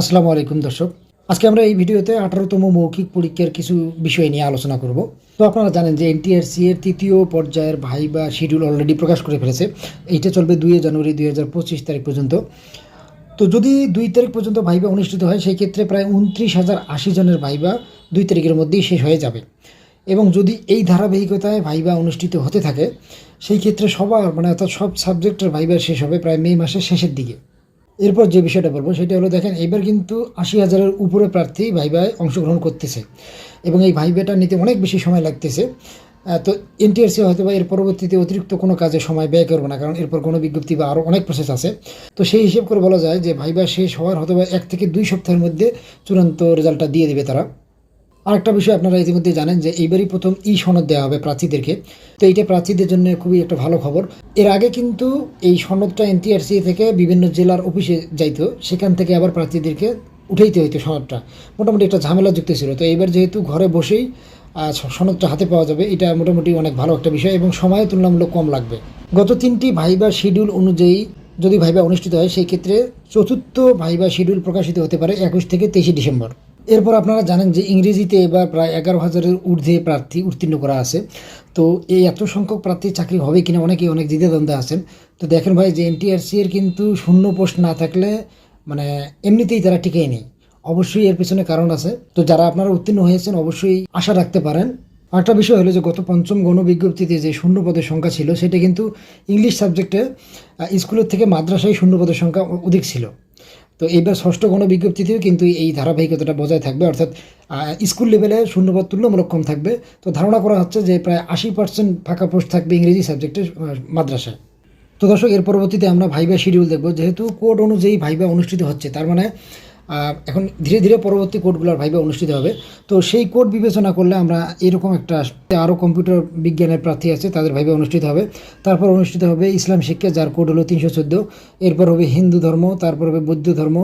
আসসালামু আলাইকুম, দর্শক। আজকে আমরা এই ভিডিওতে আঠারোতম মৌখিক পরীক্ষার কিছু বিষয় নিয়ে আলোচনা করব। তো আপনারা জানেন যে এনটিআরসি এর তৃতীয় পর্যায়ের ভাইবা শিডিউল অলরেডি প্রকাশ করে ফেলেছে। এইটা চলবে দুই জানুয়ারি দুই হাজার পঁচিশ তারিখ পর্যন্ত। তো যদি দুই তারিখ পর্যন্ত ভাইবা অনুষ্ঠিত হয়, সেই ক্ষেত্রে প্রায় উনত্রিশ হাজার আশি জনের ভাইবা দুই তারিখের মধ্যেই শেষ হয়ে যাবে। এবং যদি এই ধারাবাহিকতায় ভাইবা অনুষ্ঠিত হতে থাকে, সেই ক্ষেত্রে সবার মানে অর্থাৎ সব সাবজেক্টের ভাইবা শেষ হবে প্রায় মে মাসের শেষের দিকে। এরপর যে বিষয়টা বলব, সেটা হলো দেখেন এবার কিন্তু আশি হাজারের উপরে প্রার্থী ভাইভায় অংশগ্রহণ করতেছে। এবং এই ভাইভাটা নিতে অনেক বেশি সময় লাগতেছে। তো এনটিআরসি হয়তো বা এর পরবর্তীতে অতিরিক্ত কোনো কাজে সময় ব্যয় করবে না, কারণ এরপর কোনো বিজ্ঞপ্তি বা আরও অনেক প্রসেস আছে। তো সেই হিসেব করে বলা যায় যে ভাইভা শেষ হওয়ার হয়তো বা এক থেকে দুই সপ্তাহের মধ্যে চূড়ান্ত রেজাল্টটা দিয়ে দেবে তারা। আরেকটা বিষয় আপনারা ইতিমধ্যে জানেন যে এইবারই প্রথম ই সনদ দেওয়া হবে প্রার্থীদেরকে। তো এইটা প্রার্থীদের জন্য খুবই একটা ভালো খবর। এর আগে কিন্তু এই সনদটা এনটিআরসি থেকে বিভিন্ন জেলার অফিসে যাইতো, সেখান থেকে আবার প্রার্থীদেরকে উঠাইতে হইতো সনদটা। মোটামুটি একটা ঝামেলা যুক্ত ছিল। তো এইবার যেহেতু ঘরে বসেই সনদটা হাতে পাওয়া যাবে, এটা মোটামুটি অনেক ভালো একটা বিষয় এবং সময় তুলনামূলক কম লাগবে। গত তিনটি ভাইবা শিডিউল অনুযায়ী যদি ভাইবা অনুষ্ঠিত হয়, সেই ক্ষেত্রে চতুর্থ ভাইবা শিডিউল প্রকাশিত হতে পারে একুশ থেকে তেইশে ডিসেম্বর। এরপর আপনারা জানেন যে ইংরেজিতে এবার প্রায় এগারো হাজারের ঊর্ধ্বে প্রার্থী উত্তীর্ণ করা আছে। তো এই এত সংখ্যক প্রার্থীর চাকরি হবে কিনা অনেকেই অনেক দ্বিধাদ্বন্দ্বে আছেন। তো দেখেন ভাই, যে এনটিআরসি এর কিন্তু শূন্য পোস্ট না থাকলে মানে এমনিতেই তারা টিকেই নেই। অবশ্যই এর পেছনে কারণ আছে। তো যারা আপনারা উত্তীর্ণ হয়েছেন অবশ্যই আশা রাখতে পারেন। আরেকটা বিষয় হলো যে গত পঞ্চম গণবিজ্ঞপ্তিতে যে শূন্য পদের সংখ্যা ছিল, সেটা কিন্তু ইংলিশ সাবজেক্টে স্কুলের থেকে মাদ্রাসায় শূন্য পদের সংখ্যা অধিক ছিল। তো এইবার ষষ্ঠ গণবিজ্ঞপ্তিতেও কিন্তু এই ধারাবাহিকতাটা বজায় থাকবে, অর্থাৎ স্কুল লেভেলে শূন্যপদ তুলনামূলক কম থাকবে। তো ধারণা করা হচ্ছে যে প্রায় আশি পার্সেন্ট ফাঁকা পোস্ট থাকবে ইংরেজি সাবজেক্টের মাদ্রাসায়। তো দর্শক, এর পরবর্তীতে আমরা ভাইবা শিডিউল দেখব। যেহেতু কোর্ট অনুযায়ী ভাইবা অনুষ্ঠিত হচ্ছে, তার মানে এখন ধীরে ধীরে পরবর্তী কোডগুলোর ভাইবা অনুষ্ঠিত হবে। তো সেই কোড বিবেচনা করলে আমরা এরকম একটা আরও কম্পিউটার বিজ্ঞানের প্রার্থী আছে, তাদের ভাইবা অনুষ্ঠিত হবে। তারপর অনুষ্ঠিত হবে ইসলাম শিক্ষা, যার কোড হলো তিনশো চোদ্দ। এরপর হবে হিন্দু ধর্ম, তারপর হবে বৌদ্ধ ধর্ম,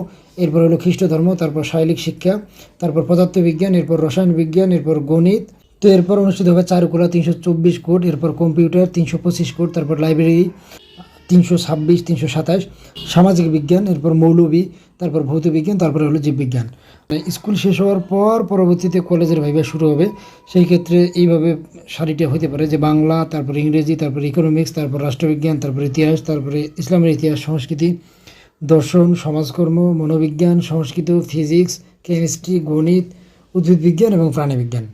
এরপর হলো খ্রিস্ট ধর্ম, তারপর শারীরিক শিক্ষা, তারপর পদার্থবিজ্ঞান, এরপর রসায়ন বিজ্ঞান এরপর গণিত। তো এরপর অনুষ্ঠিত হবে চারুকলা তিনশো চব্বিশ কোড, এরপর কম্পিউটার তিনশো পঁচিশ কোড, তারপর লাইব্রেরি তিনশো ছাব্বিশ, তিনশো সাতাশ, সামাজিক বিজ্ঞান, এরপর মৌলবী, তারপর ভৌত বিজ্ঞান তারপরে হলো জীববিজ্ঞান। স্কুল শেষ হওয়ার পর পরবর্তীতে কলেজের ভাইবা শুরু হবে। সেই ক্ষেত্রে এইভাবে সারিটা হতে পারে যে বাংলা, তারপর ইংরেজি, তারপর ইকোনমিক্স তারপর রাষ্ট্রবিজ্ঞান, তারপর ইতিহাস, তারপরে ইসলামের ইতিহাস, সংস্কৃতি, দর্শন, সমাজকর্ম, মনোবিজ্ঞান, সংস্কৃত, ফিজিক্স, কেমিস্ট্রি, গণিত উদ্ভিদ বিজ্ঞান এবং প্রাণীবিজ্ঞান।